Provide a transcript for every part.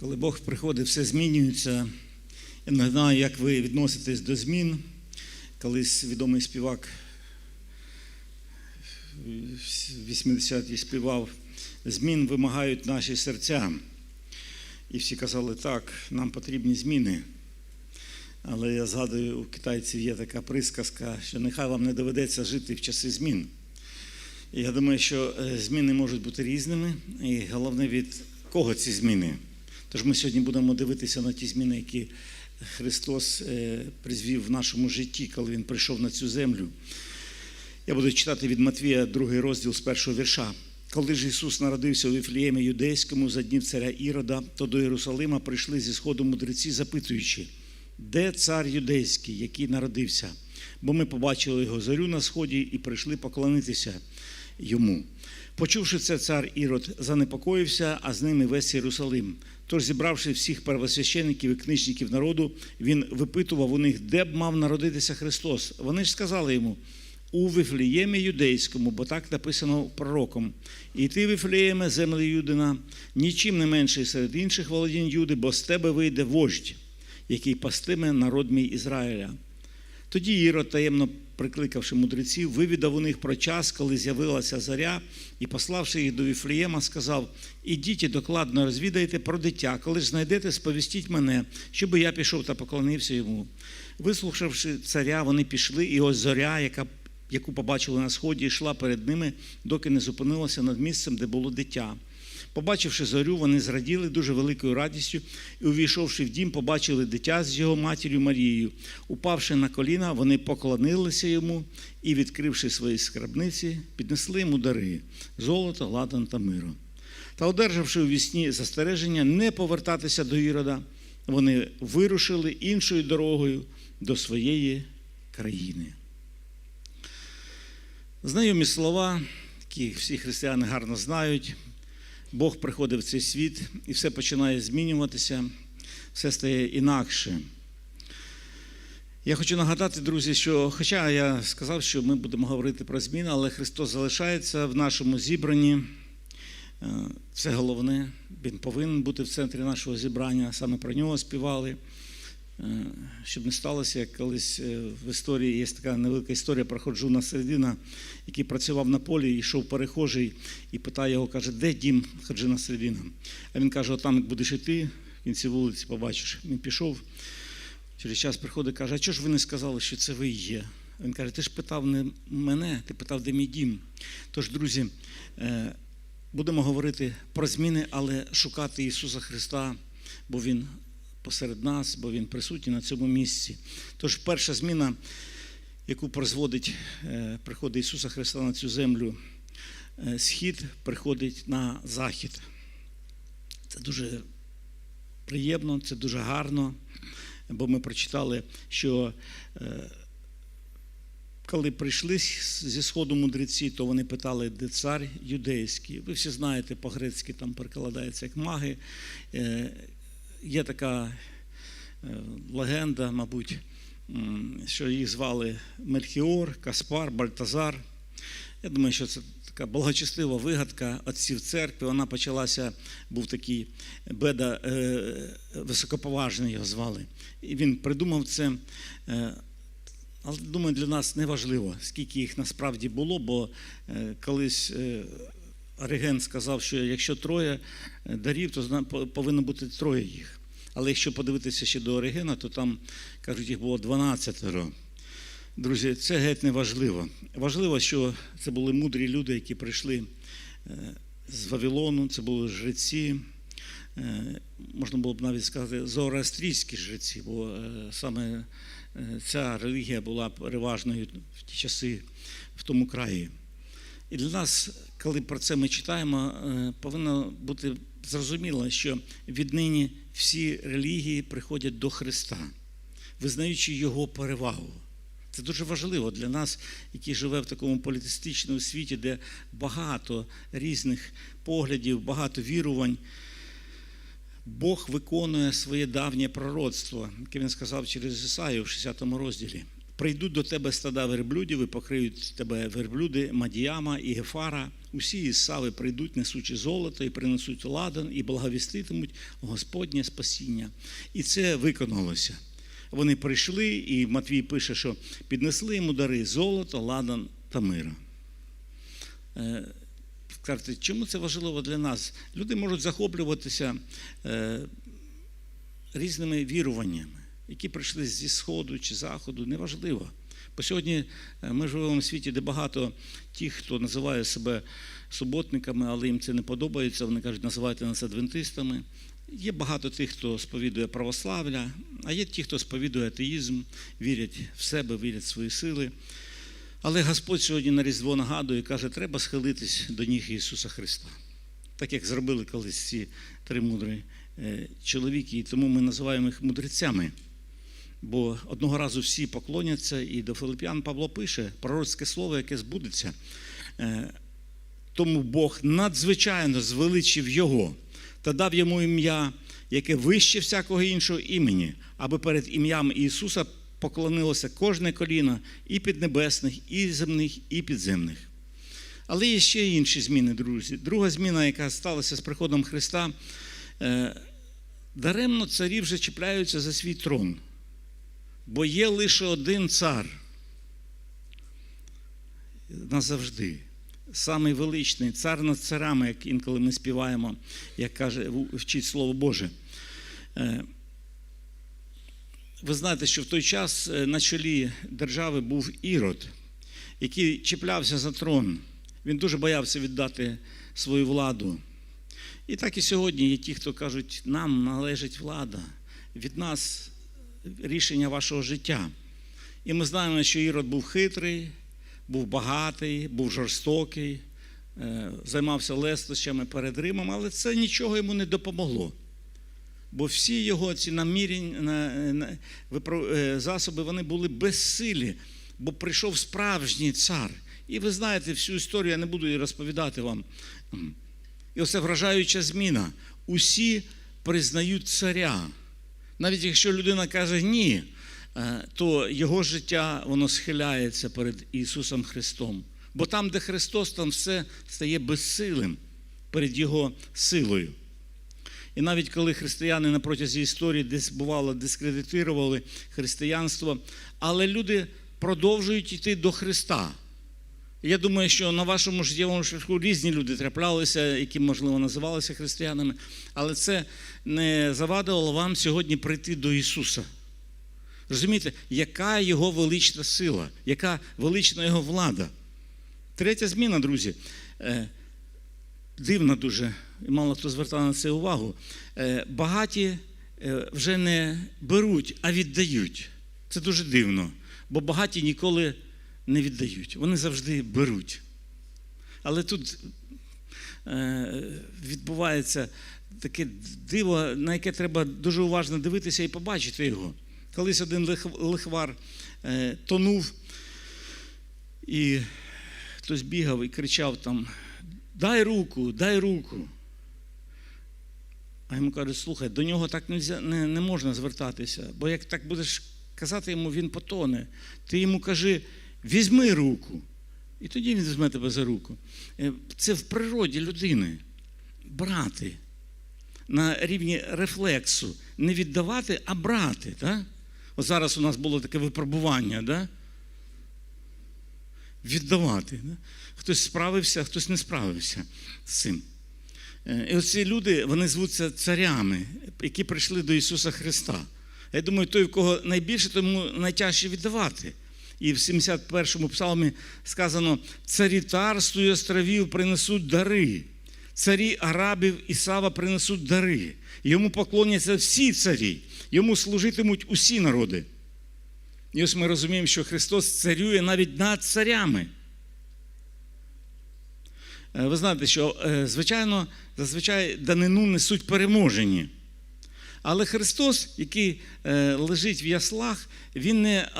Коли Бог приходить, все змінюється. Я не знаю, як ви відноситесь до змін. Колись відомий співак 80-ті співав, змін вимагають наші серця. І всі казали, так, нам потрібні зміни. Але я згадую, у китайців є така присказка, що нехай вам не доведеться жити в часи змін. Я думаю, що е, зміни можуть бути різними, і головне від кого ці зміни. Тож ми сьогодні будемо дивитися на ті зміни, які Христос е, призвів в нашому житті, коли Він прийшов на цю землю. Я буду читати від Матвія другий розділ з першого вірша. Коли ж Ісус народився у Віфліємі юдейському за днів царя Ірода, то до Єрусалима прийшли зі сходу мудреці, запитуючи, де цар юдейський, який народився? Бо ми побачили його зорю на сході і прийшли поклонитися йому. Почувши це, цар Ірод занепокоївся, а з ними весь Єрусалим. Тож, зібравши всіх первосвящеників і книжників народу, він випитував у них, де б мав народитися Христос. Вони ж сказали йому, у Вифліємі юдейському, бо так написано пророком. І ти, Вифлієме, землі Юдина, нічим не менший серед інших володінь Юди, бо з тебе вийде вождь, який пастиме народ мій Ізраїля. Тоді Ірод, таємно прикликавши мудреців, вивідав у них про час, коли з'явилася заря, і, пославши їх до Віфлієма, сказав: Ідіть докладно розвідайте про дитя, коли ж знайдете, сповістіть мене, щоби я пішов та поклонився йому. Вислухавши царя, вони пішли, і ось зоря, яка яку побачили на сході, йшла перед ними, доки не зупинилася над місцем, де було дитя. Побачивши зорю, вони зраділи дуже великою радістю і, увійшовши в дім, побачили дитя з його матір'ю Марією. Упавши на коліна, вони поклонилися йому і, відкривши свої скарбниці, піднесли йому дари золото, ладан та миру. Та, одержавши у вісні застереження, не повертатися до Ірода, вони вирушили іншою дорогою до своєї країни. Знайомі слова, які всі християни гарно знають. Бог приходить в цей світ і все починає змінюватися, все стає інакше. Я хочу нагадати, друзі, що, хоча я сказав, що ми будемо говорити про зміни, але Христос залишається в нашому зібранні. Це головне, Він повинен бути в центрі нашого зібрання, саме про нього співали. Щоб не сталося, як колись в історії є така невелика історія про Ходжуна Середина, який працював на полі, йшов перехожий і питає його, каже, де дім Ходжуна Середина? А він каже: отам будеш йти, в кінці вулиці побачиш. Він пішов, через час приходить каже, а чого ж ви не сказали, що це ви є? Він каже, ти ж питав не мене, ти питав, де мій дім. Тож, друзі, будемо говорити про зміни, але шукати Ісуса Христа, бо Він посеред нас, бо Він присутній на цьому місці. Тож перша зміна, яку призводить, приходить Ісуса Христа на цю землю, схід приходить на захід. Це дуже приємно, це дуже гарно, бо ми прочитали, що коли прийшли зі сходу мудреці, то вони питали, де цар юдейський. Ви всі знаєте, по-грецьки там перекладається як маги. Є така легенда, мабуть, що їх звали Мельхіор, Каспар, Бальтазар. Я думаю, що це така благочестива вигадка отців церкви. Вона почалася, був такий беда високоповажний, його звали. І він придумав це. Але думаю, для нас не важливо, скільки їх насправді було, бо колись Оріген сказав, що якщо троє дарів, то повинно бути троє їх. Але якщо подивитися ще до Оригена, то там, кажуть, їх було 12. Друзі, це геть не важливо. Важливо, що це були мудрі люди, які прийшли з Вавилону, це були жреці, можна було б навіть сказати, зороастрійські жреці, бо саме ця релігія була переважною в ті часи в тому краї. І для нас, коли про це ми читаємо, повинно бути зрозуміло, що віднині всі релігії приходять до Христа, визнаючи Його перевагу. Це дуже важливо для нас, які живе в такому політичному світі, де багато різних поглядів, багато вірувань. Бог виконує своє давнє пророцтво, яке він сказав через Ісаю в 60 розділі. Прийдуть до тебе стада верблюдів і покриють тебе верблюди Мадіяма і Гефара. Усі із Сави прийдуть, несучи золото, і принесуть ладан, і благовіститимуть Господнє спасіння. І це виконалося. Вони прийшли, і Матвій пише, що піднесли йому дари золото, ладан та мира. Е, Скажете, чому це важливо для нас? Люди можуть захоплюватися е, різними віруваннями, які прийшли зі Сходу чи Заходу, неважливо. Бо сьогодні е, ми живемо в світі, де багато тих, хто називає себе суботниками, але їм це не подобається. Вони кажуть, називайте нас адвентистами. Є багато тих, хто сповідує православ'я, а є ті, хто сповідує атеїзм, вірять в себе, вірять в свої сили. Але Господь сьогодні на Різдво нагадує каже, треба схилитись до ніг Ісуса Христа. Так як зробили колись ці три мудрі е, чоловіки, і тому ми називаємо їх мудрецями. Бо одного разу всі поклоняться, і до Филип'ян Павло пише пророцьке слово, яке збудеться. Е, Тому Бог надзвичайно звеличив Його та дав йому ім'я, яке вище всякого іншого імені, аби перед ім'ям Ісуса поклонилося кожне коліно і піднебесних, і земних, і підземних. Але є ще інші зміни, друзі. Друга зміна, яка сталася з приходом Христа, е, даремно царі вже чіпляються за свій трон, бо є лише один цар назавжди. Самий величний цар над царами, як інколи ми співаємо, як каже, вчить Слово Боже. Е, ви знаєте, що в той час е, на чолі держави був Ірод, який чіплявся за трон. Він дуже боявся віддати свою владу. І так і сьогодні є ті, хто кажуть, нам належить влада, від нас рішення вашого життя. І ми знаємо, що Ірод був хитрий, був багатий, був жорстокий, е, займався лестощами перед Римом, але це нічого йому не допомогло. Бо всі його ці намірень, засоби вони були безсилі, бо прийшов справжній цар. І ви знаєте всю історію, я не буду її розповідати вам. І оце вражаюча зміна. Усі признають царя. Навіть якщо людина каже ні, то його життя воно схиляється перед Ісусом Христом. Бо там, де Христос, там все стає безсилим перед Його силою. І навіть коли християни на протязі історії десь бувало дискредитували християнство, але люди продовжують йти до Христа. Я думаю, що на вашому життєвому шляху різні люди траплялися, які, можливо, називалися християнами, але це не завадило вам сьогодні прийти до Ісуса. Розумієте, яка його велична сила, яка велична його влада? Третя зміна, друзі, е, дивна дуже, і мало хто звертав на це увагу. Е, багаті е, вже не беруть, а віддають. Це дуже дивно, бо багаті ніколи не віддають, вони завжди беруть. Але тут відбувається таке диво, на яке треба дуже уважно дивитися і побачити його. Колись один лихвар тонув, і хтось бігав і кричав там: дай руку, дай руку. А йому кажуть, слухай, до нього так не, не, не можна звертатися, бо як так будеш казати йому, він потоне. Ти йому кажи, візьми руку. І тоді він візьме тебе за руку. Це в природі людини. Брати. На рівні рефлексу. Не віддавати, а брати. Так? От зараз у нас було таке випробування. Да? Віддавати. Да? Хтось справився, а хтось не справився з цим. І оці люди, вони звуться царями, які прийшли до Ісуса Христа. Я думаю, той, в кого найбільше, тому найтяжче віддавати. І в 71-му псалмі сказано: царі тарсту і островів принесуть дари, царі Арабів і Сава принесуть дари. Йому поклоняться всі царі, йому служитимуть усі народи. І ось ми розуміємо, що Христос царює навіть над царями. Ви знаєте, що, звичайно, зазвичай данину несуть переможені. Але Христос, який лежить в яслах, Він не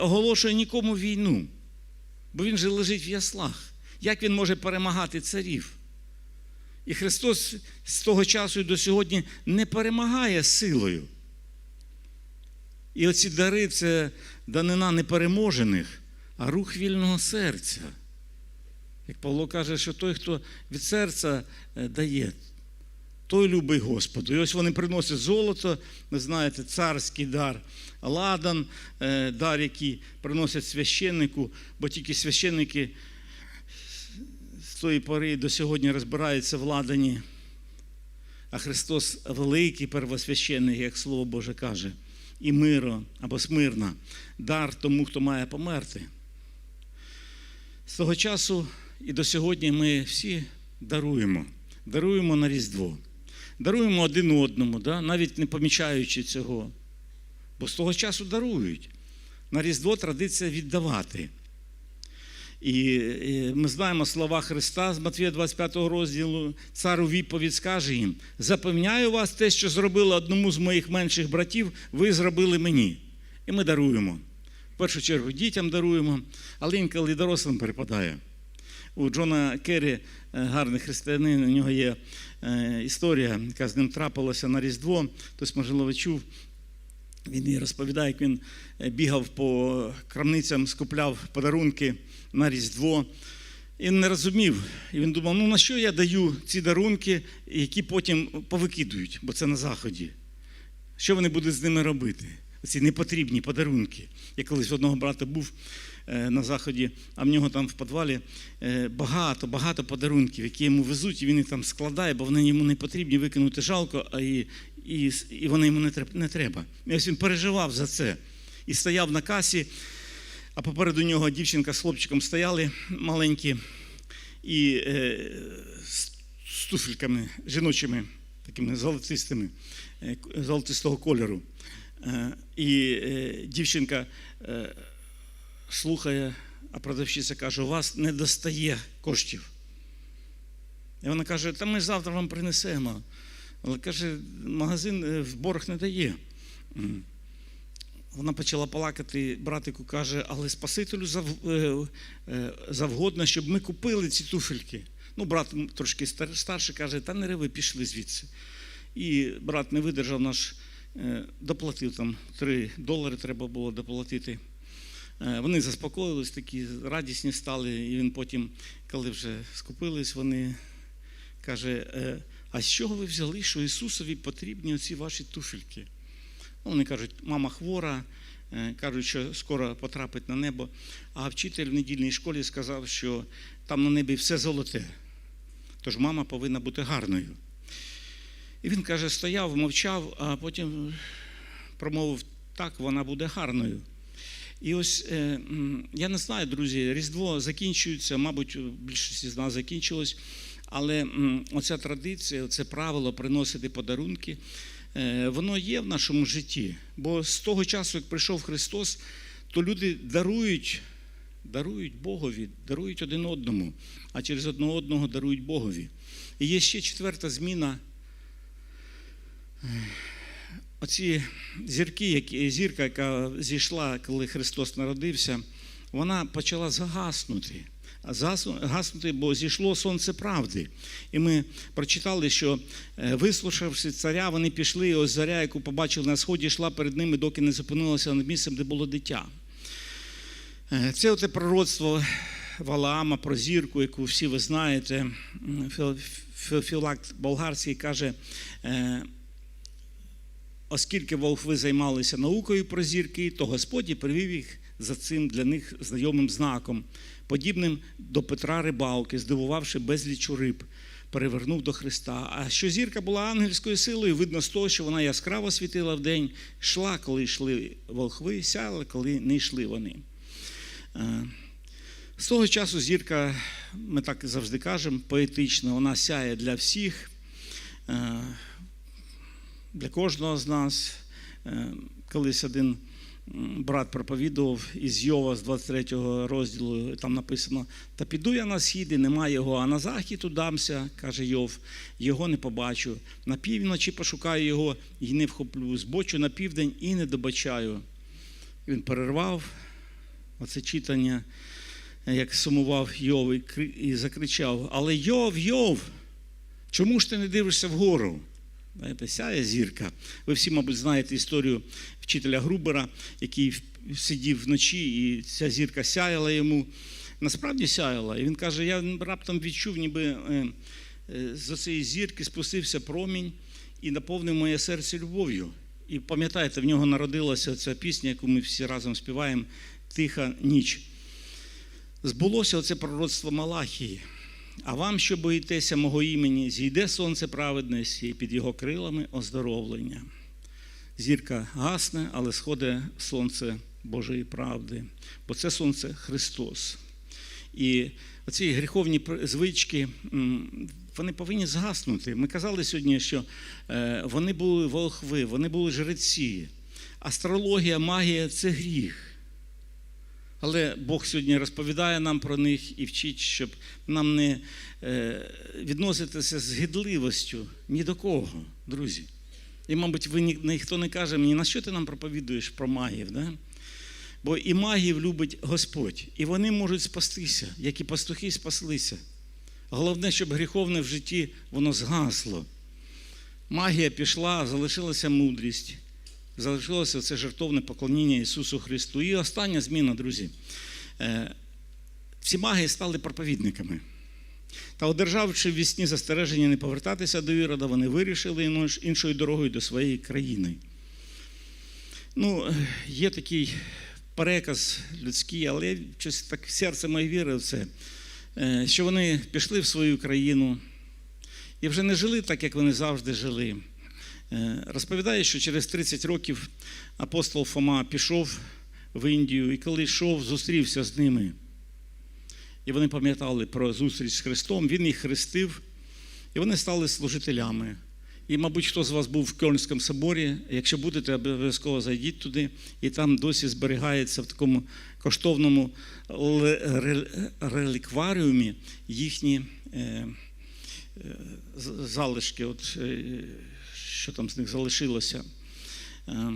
оголошує нікому війну, бо Він же лежить в яслах. Як Він може перемагати царів? І Христос з того часу і до сьогодні не перемагає силою. І оці дари це данина непереможених, а рух вільного серця. Як Павло каже, що той, хто від серця е, дає, той любить Господу. І ось вони приносять золото, ви знаєте, царський дар, ладан, е, дар, який приносять священнику, бо тільки священники з тої пори до сьогодні розбираються в ладані. А Христос великий первосвященник, як Слово Боже каже, і миро або смирна, дар тому, хто має померти. З того часу і до сьогодні ми всі даруємо, даруємо на Різдво, даруємо один одному, да? навіть не помічаючи цього. Бо з того часу дарують. На Різдво традиція віддавати. І ми знаємо слова Христа з Матвія 25 розділу. Цар у відповідь скаже їм: запевняю вас, те, що зробили одному з моїх менших братів, ви зробили мені. І ми даруємо. В першу чергу дітям даруємо, але інколи дорослим перепадає. У Джона Керрі, е, гарний християнин, у нього є е, історія, яка з ним трапилася на Різдво. Хтось, можливо, чув. Він їй розповідає, як він е, бігав по крамницям, скупляв подарунки на Різдво. І не розумів. І він думав, ну на що я даю ці дарунки, які потім повикидують, бо це на Заході. Що вони будуть з ними робити? Ці непотрібні подарунки. Я колись одного брата був на Заході, а в нього там в підвалі багато, багато подарунків, які йому везуть, і він їх там складає, бо вони йому не потрібні, викинути жалко, а і, і, і вони йому не треба. І ось він переживав за це. І стояв на касі, а попереду нього дівчинка з хлопчиком стояли маленькі і е, з туфельками жіночими, такими золотистими, е, золотистого кольору. Е, і е, дівчинка е, слухає, а продавщиця каже, у вас не достає коштів. І вона каже, та ми завтра вам принесемо. Але каже, магазин е, в борг не дає. Вона почала плакати, братику каже, але Спасителю е, е, завгодно, щоб ми купили ці туфельки. Ну, брат трошки старший каже, та не реви, пішли звідси. І брат не видержав наш, доплатив там 3 долари, треба було доплатити. Е, Вони заспокоїлись, такі радісні стали, і він потім, коли вже скупились, вони каже, «Е, а з чого ви взяли, що Ісусові потрібні оці ваші туфельки? Ну, Вони кажуть, мама хвора, е, кажуть, що скоро потрапить на небо. А вчитель в недільній школі сказав, що там на небі все золоте. Тож мама повинна бути гарною. І він каже, стояв, мовчав, а потім промовив, так, вона буде гарною. І ось е, я не знаю, друзі, Різдво закінчується, мабуть, більшість з нас закінчилось, але оця традиція, це правило приносити подарунки, е, воно є в нашому житті. Бо з того часу, як прийшов Христос, то люди дарують, дарують Богові, дарують один одному, а через одного одного дарують Богові. І є ще четверта зміна. Оці зірки, які, зірка, яка зійшла, коли Христос народився, вона почала загаснути. Загаснути, бо зійшло сонце правди. І ми прочитали, що, вислушавши царя, вони пішли, і ось заря, яку побачили на сході, йшла перед ними, доки не зупинилася над місцем, де було дитя. Це оте пророцтво Валаама про зірку, яку всі ви знаєте. Філакт болгарський каже, оскільки волхви займалися наукою про зірки, то Господь і привів їх за цим для них знайомим знаком, подібним до Петра Рибалки, здивувавши безліч риб, перевернув до Христа. А що зірка була ангельською силою, видно з того, що вона яскраво світила вдень, йшла, коли йшли волхви, сяла, коли не йшли вони. З того часу зірка, ми так завжди кажемо, поетично, вона сяє для всіх для кожного з нас. Колись один брат проповідував із Йова з 23 розділу, там написано: Та піду я на схід, і нема його, а на захід удамся, каже Йов, його не побачу. На півночі пошукаю його і не вхоплю, збочу на південь і не добачаю. Він перервав оце читання, як сумував Йов і закричав: Але Йов, Йов, чому ж ти не дивишся вгору? Знаєте, сяє зірка. Ви всі, мабуть, знаєте історію вчителя Грубера, який сидів вночі, і ця зірка сяяла йому. Насправді сяяла. І він каже: я раптом відчув, ніби е, е, з цієї зірки спустився промінь і наповнив моє серце любов'ю. І пам'ятаєте, в нього народилася ця пісня, яку ми всі разом співаємо Тиха ніч. Збулося оце пророцтво Малахії. А вам, що боїтеся мого імені, зійде сонце праведності, і під його крилами оздоровлення. Зірка гасне, але сходить сонце Божої правди, бо це сонце Христос. І оці гріховні звички, вони повинні згаснути. Ми казали сьогодні, що е, вони були волхви, вони були жреці. Астрологія, магія це гріх. Але Бог сьогодні розповідає нам про них і вчить, щоб нам не е, відноситися з гидливостю ні до кого, друзі. І, мабуть, ви ніхто не каже мені, на що ти нам проповідуєш про магів? Да? Бо і магів любить Господь, і вони можуть спастися, як і пастухи спаслися. Головне, щоб гріховне в житті воно згасло. Магія пішла, залишилася мудрість, залишилося це жертовне поклоніння Ісусу Христу. І остання зміна, друзі. Е, Всі маги стали проповідниками. Та одержавши в вісні застереження не повертатися до Ірода, вони вирішили іншою дорогою до своєї країни. Ну, е, є такий переказ людський, але щось так серце моє вірить в це, е, що вони пішли в свою країну і вже не жили так, як вони завжди жили. Е, Розповідає, що через 30 років апостол Фома пішов в Індію, і коли йшов, зустрівся з ними. І вони пам'ятали про зустріч з Христом, Він їх хрестив, і вони стали служителями. І, мабуть, хто з вас був в Кьольнському соборі, якщо будете, обов'язково зайдіть туди, і там досі зберігається в такому коштовному релікваріумі їхні е, е, залишки, от, що там з них залишилося. Е,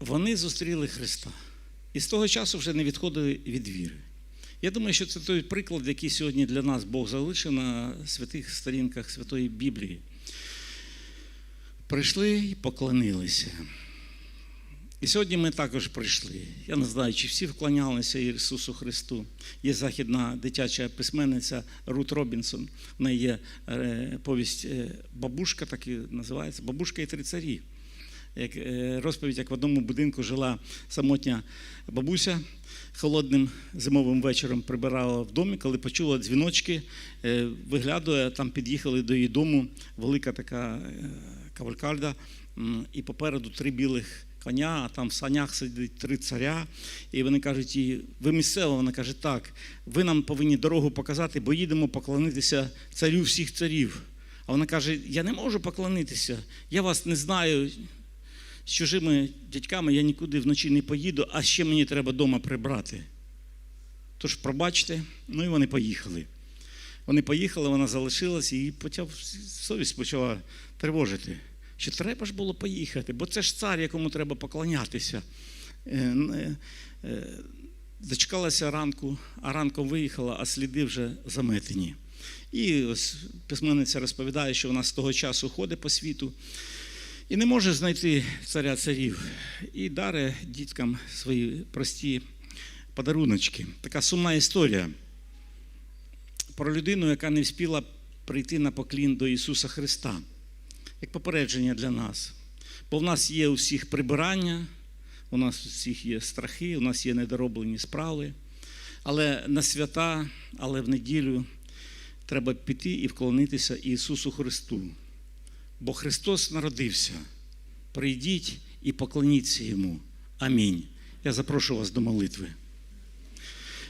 Вони зустріли Христа. І з того часу вже не відходили від віри. Я думаю, що це той приклад, який сьогодні для нас Бог залишив на святих сторінках Святої Біблії. Прийшли і поклонилися. І сьогодні ми також прийшли. Я не знаю, чи всі вклонялися Ісусу Христу. Є західна дитяча письменниця Рут Робінсон. В неї є е, повість е, Бабушка, так і називається Бабушка і три царі. Як е, розповідь, як в одному будинку жила самотня бабуся, холодним зимовим вечором прибирала в домі, коли почула дзвіночки, виглядує, там під'їхали до її дому, велика така кавалькальда, і попереду три білих коня, а там в санях сидить три царя. І вони кажуть, їй, ви місцева, вона каже, так, ви нам повинні дорогу показати, бо їдемо поклонитися царю всіх царів. А вона каже: Я не можу поклонитися, я вас не знаю. З чужими дядьками я нікуди вночі не поїду, а ще мені треба вдома прибрати. Тож, пробачте, ну і вони поїхали. Вони поїхали, вона залишилась і почав совість почала тривожити. Що треба ж було поїхати, бо це ж цар, якому треба поклонятися. Е, е, е, Дочекалася ранку, а ранком виїхала, а сліди вже заметені. І ось письменниця розповідає, що вона з того часу ходить по світу і не може знайти царя царів. І даре діткам свої прості подаруночки. Така сумна історія про людину, яка не вспіла прийти на поклін до Ісуса Христа, як попередження для нас. Бо в нас є у всіх прибирання, у нас у всіх є страхи, у нас є недороблені справи. Але на свята, але в неділю треба піти і вклонитися Ісусу Христу. Бо Христос народився. Прийдіть і поклоніться Йому. Амінь. Я запрошую вас до молитви.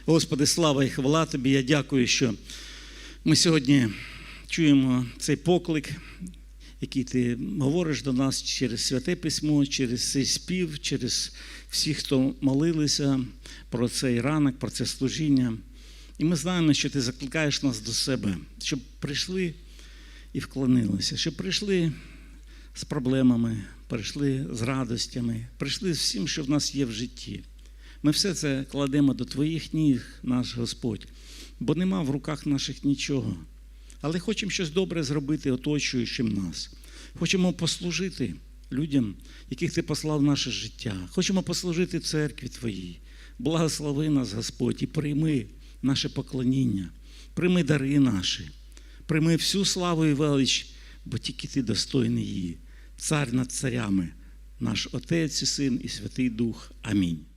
Господи, слава і хвала Тобі. Я дякую, що ми сьогодні чуємо цей поклик, який ти говориш до нас через святе письмо, через цей спів, через всіх, хто молилися про цей ранок, про це служіння. І ми знаємо, що ти закликаєш нас до себе, щоб прийшли і вклонилися, щоб прийшли з проблемами, прийшли з радостями, прийшли з всім, що в нас є в житті. Ми все це кладемо до Твоїх ніг, наш Господь, бо нема в руках наших нічого. Але хочемо щось добре зробити оточуючим нас. Хочемо послужити людям, яких ти послав в наше життя. Хочемо послужити церкві Твоїй. Благослови нас, Господь, і прийми наше поклоніння, прийми дари наші, прийми всю славу і велич, бо тільки ти достойний її, цар над царями, наш Отець і Син і Святий Дух. Амінь.